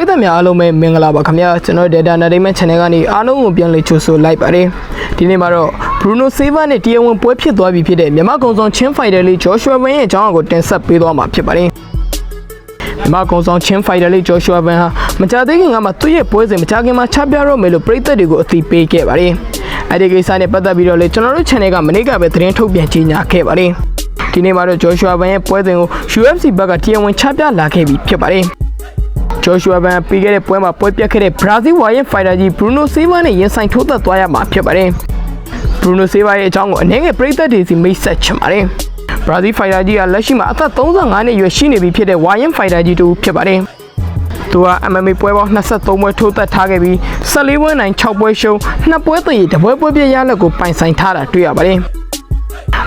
ရိသတ်များအားလုံးပဲမင်္ဂလာပါခင်ဗျာကျွန်တော် Data Entertainment Channel ကနေအားလုံးကိုပြန်လည်ကြိုဆိုလိုက်ပါတယ်ဒီနေ့မှာတော့ Bruno Silva နဲ့တရားဝင်ပွဲဖြစ်သွားပြီဖြစ်တဲ့မြန်မာကောင်ဆောင်ချင်းဖိုင်တာလေး Joshua Win ရဲ့အကြောင်းအရာကိုတင်ဆက်ပေးသွားမှာဖြစ်ပါတယ်မြန်မာကောင်ဆောင်ချင်းဖိုင်တာလေး Joshua Win ဟာမကြသေးခင်ကမှသူ့ရဲ့ပွဲစဉ်မကြခင်မှာချပြတော့မယ်လို့ပြည်သက်တွေကိုအသိပေးခဲ့ပါတယ်အဲဒီကိစ္စနဲ့ပတ်သက်ပြီးတော့လေကျွန်တော်တို့ channel ကမနေ့ကပဲသတင်းထုတ်ပြန်ကြေညာခဲ့ပါတယ်ဒီနေ့မှာတော့ Joshua Win ရဲ့ပွဲစဉ်ကို UFC ဘက်ကတရားဝင်ချပြလာခဲ့ပြီဖြစ်ပါတယ် ဂျော်ရှူအာဗန်ပြီးခဲ့တဲ့ပွဲမှာပွဲပြတ်ခဲ့တဲ့ဘရာဇီးဝါရင်ဖိုင်တာကြီးဘရူနိုဆေးဗာနဲ့ရင်ဆိုင်ထိုးသက်သွားရမှာဖြစ်ပါတယ်။ဘရူနိုဆေးဗာရဲ့အကြောင်းကိုအနေငယ်ပရိသတ်တွေစီမိတ်ဆက်ချင်ပါတယ်။ဘရာဇီးဖိုင်တာကြီးကလက်ရှိမှာအသက်35နှစ်အရွယ်ရှိနေပြီဖြစ်တဲ့ဝါရင်ဖိုင်တာကြီးတူဖြစ်ပါတယ်။သူက MMA ပွဲပေါင်း23ပွဲထိုးသက်ထားခဲ့ပြီး14ပွဲနိုင်6ပွဲရှုံး2ပွဲသွေးတပွဲပွဲပြရလက်ကိုပိုင်ဆိုင်ထားတာတွေ့ရပါတယ်။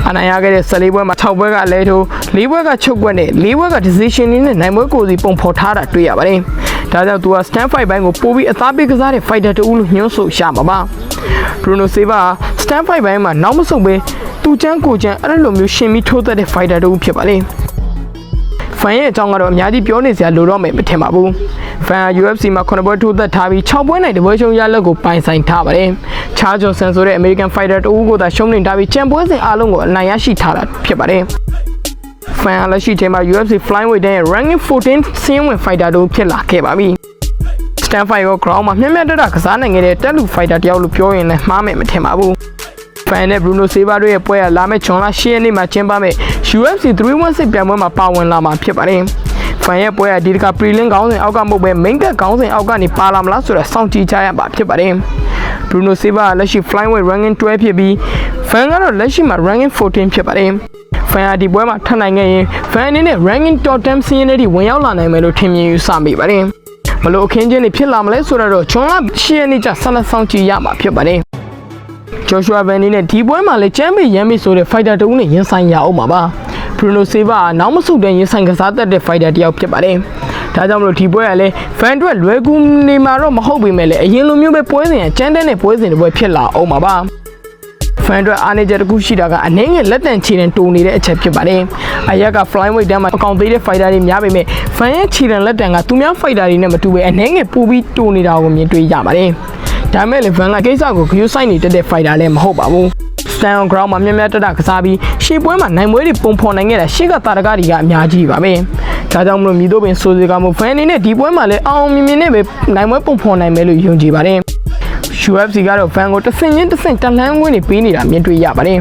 အနိုင်ရခဲ့တဲ့14ပွဲမှာ6ပွဲကအလဲထိုး4ပွဲကချုပ်ကွက်နဲ့4ပွဲက decision နဲ့နိုင်ပွဲကိုစီပုံဖော်ထားတာတွေ့ရပါတယ်။ဒါကြောင့်သူက stand fight ဘိုင်းကိုပို့ပြီးအသားပေးကစားတဲ့ fighter တူလို့ညွှန်းဆိုရမှာပါ။ Bruno Silva က stand fight ဘိုင်းမှာနောက်မဆုတ်ပဲသူချမ်းကိုချမ်းအဲ့လိုမျိုးရှင်ပြီးထိုးသက်တဲ့ fighter တူဖြစ်ပါလေ။ ဖန်ရဲ့အကြောင်းကတော့အများကြီးပြောနေစရာလိုတော့မယ်မထင်ပါဘူး။ဖန်က UFC မှာ9ပွဲထိုးသက်ထားပြီး6ပွဲနိုင်တပွဲရှုံးရလက်ကိုပိုင်ဆိုင်ထားပါတယ်။ချာဂျွန်ဆန်ဆိုတဲ့ American Fighter တဦးကိုသာရှုံးနေထားပြီးချန်ပွဲစဉ်အားလုံးကိုအနိုင်ရရှိထားတာဖြစ်ပါတယ်။ဖန်ကလက်ရှိချိန်မှာ UFC Flyweight ရဲ့ Ranking 14ဆင်းဝင် fighter တို့ဖြစ်လာခဲ့ပါပြီ။ Stand fight ရော ground မှာမျက်မျက်တတကစားနိုင်ခဲ့တဲ့တက်လူ fighter တယောက်လို့ပြောရင်လည်းမှားမယ်မထင်ပါဘူး။ ဖန်နဲ့ Bruno Silva တို့ရဲ့ပွဲကလာမယ့်ဂျွန်လ10ရက်နေ့မှာကျင်းပမယ့် UFC 316ပြိုင်ပွဲမှာပါဝင်လာမှာဖြစ်ပါတယ်။ဖန်ရဲ့ပွဲကဒီတခါ prelim ခေါင်းစဉ်အောက်ကမဟုတ်ပဲ main card ခေါင်းစဉ်အောက်ကနေပါလာမလားဆိုတာစောင့်ကြည့်ကြရမှာဖြစ်ပါတယ်။ Bruno Silva ကလက်ရှိ flyweight ranking 12ဖြစ်ပြီးဖန်ကတော့လက်ရှိမှာ ranking 14ဖြစ်ပါတယ်။ဖန်ဟာဒီပွဲမှာထပ်နိုင်ခဲ့ရင်ဖန်အနေနဲ့ ranking top 10စီးရင်တွေဝင်ရောက်လာနိုင်မယ်လို့ထင်မြင်ယူဆမိပါတယ်။ဘလို့အခင်းချင်းတွေဖြစ်လာမလဲဆိုတော့ဂျွန်လ10ရက်နေ့ကျဆက်လက်ဆောင်ကြည့်ရမှာဖြစ်ပါတယ်။ ဂျော်ရှွာဗန်နီနဲ့ဒီပွဲမှာလည်းချမ်းပေရမ်းပေဆိုတဲ့ဖိုက်တာတဦးနဲ့ရင်ဆိုင်ရအောင်ပါပါဘရူနိုဆေးဗာကနောက်မဆုတ်တဲ့ရင်ဆိုင်ကစားတတ်တဲ့ဖိုက်တာတစ်ယောက်ဖြစ်ပါတယ်ဒါကြောင့်မလို့ဒီပွဲကလည်းဖန်အတွက်လွယ်ကူနေမှာတော့မဟုတ်ပေမဲ့လည်းအရင်လိုမျိုးပဲပွဲစဉ်ကချမ်းတဲ့နဲ့ပွဲစဉ်တွေပွဲဖြစ်လာအောင်ပါပါဖန်အတွက်အားနေချက်တစ်ခုရှိတာကအနေငယ်လက်တန်ချီတန်တူနေတဲ့အချက်ဖြစ်ပါတယ်။အရက်က flyweight တန်းမှာအကောင်သေးတဲ့ fighter တွေများပေမဲ့ဖန်ရဲ့ချီတန်လက်တန်ကသူများ fighter တွေနဲ့မတူဘဲအနေငယ်ပူပြီးတူနေတာကိုမြင်တွေ့ရပါတယ်။ ဒါမဲ့လည်း Van ကကိစ္စကိုဂရုစိုက်နေတတ်တဲ့ fighter လည်းမဟုတ်ပါဘူး။ stand on ground မှာမြတ်မြတ်တတကစားပြီးရှေ့ပွဲမှာနိုင်ပွဲတွေပုံဖော်နိုင်ခဲ့တာရှေ့ကတာရကတွေကအများကြီးပါပဲ။ဒါကြောင့်မလို့မြည်တို့ပင်ဆိုစီကမှု fan အနေနဲ့ဒီပွဲမှာလည်းအောင်အောင်မြင်မြင်နဲ့ပဲနိုင်ပွဲပုံဖော်နိုင်မယ်လို့ယုံကြည်ပါတယ်။ UFC ကတော့ fan ကိုတစ်ဆင့်ချင်းတစ်ဆင့်တလန်းဝင်နေပေးနေတာမြင်တွေ့ရပါတယ်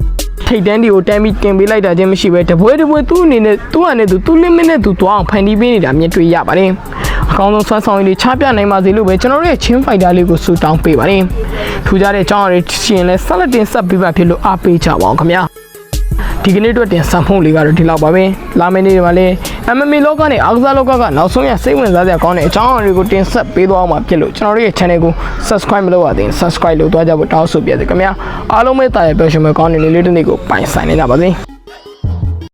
။ထိတ်တန်းဒီကိုတန်းပြီးတင်ပေးလိုက်တာချင်းမရှိပဲတပွဲတပွဲသူ့အနေနဲ့သူ့အနေနဲ့သူသူ့ limit နဲ့သူသွားအောင်ဖန်တီးပေးနေတာမြင်တွေ့ရပါတယ်။ အကောင်းဆုံးဆွမ်းဆောင်ရည်တွေချပြနိုင်ပါစေလို့ပဲကျွန်တော်တို့ရဲ့ချင်းဖိုက်တာလေးကိုဆုတောင်းပေးပါတယ်။ထူးခြားတဲ့အကြောင်းအရာတွေရှိရင်လည်းဆက်လက်တင်ဆက်ပေးပါဖြစ်လို့အားပေးကြပါအောင်ခင်ဗျာ။ဒီကနေ့အတွက်တင်ဆက်မှုလေးကတော့ဒီလောက်ပါပဲ။လာမယ့်နေ့တွေမှာလည်း MMA လောကနဲ့အားကစားလောကကနောက်ဆုံးရစိတ်ဝင်စားစရာကောင်းတဲ့အကြောင်းအရာတွေကိုတင်ဆက်ပေးသွားအောင်မှာဖြစ်လို့ကျွန်တော်တို့ရဲ့ channel ကို subscribe မလုပ်ရသေးရင် subscribe လုပ်သွားကြဖို့တောင်းဆိုပြရစေခင်ဗျာ။အားလုံးပဲတာရပျော်ရွှင်မဲ့ကောင်းတဲ့နေ့လေးတစ်နေ့ကိုပိုင်ဆိုင်နေကြပါစေ။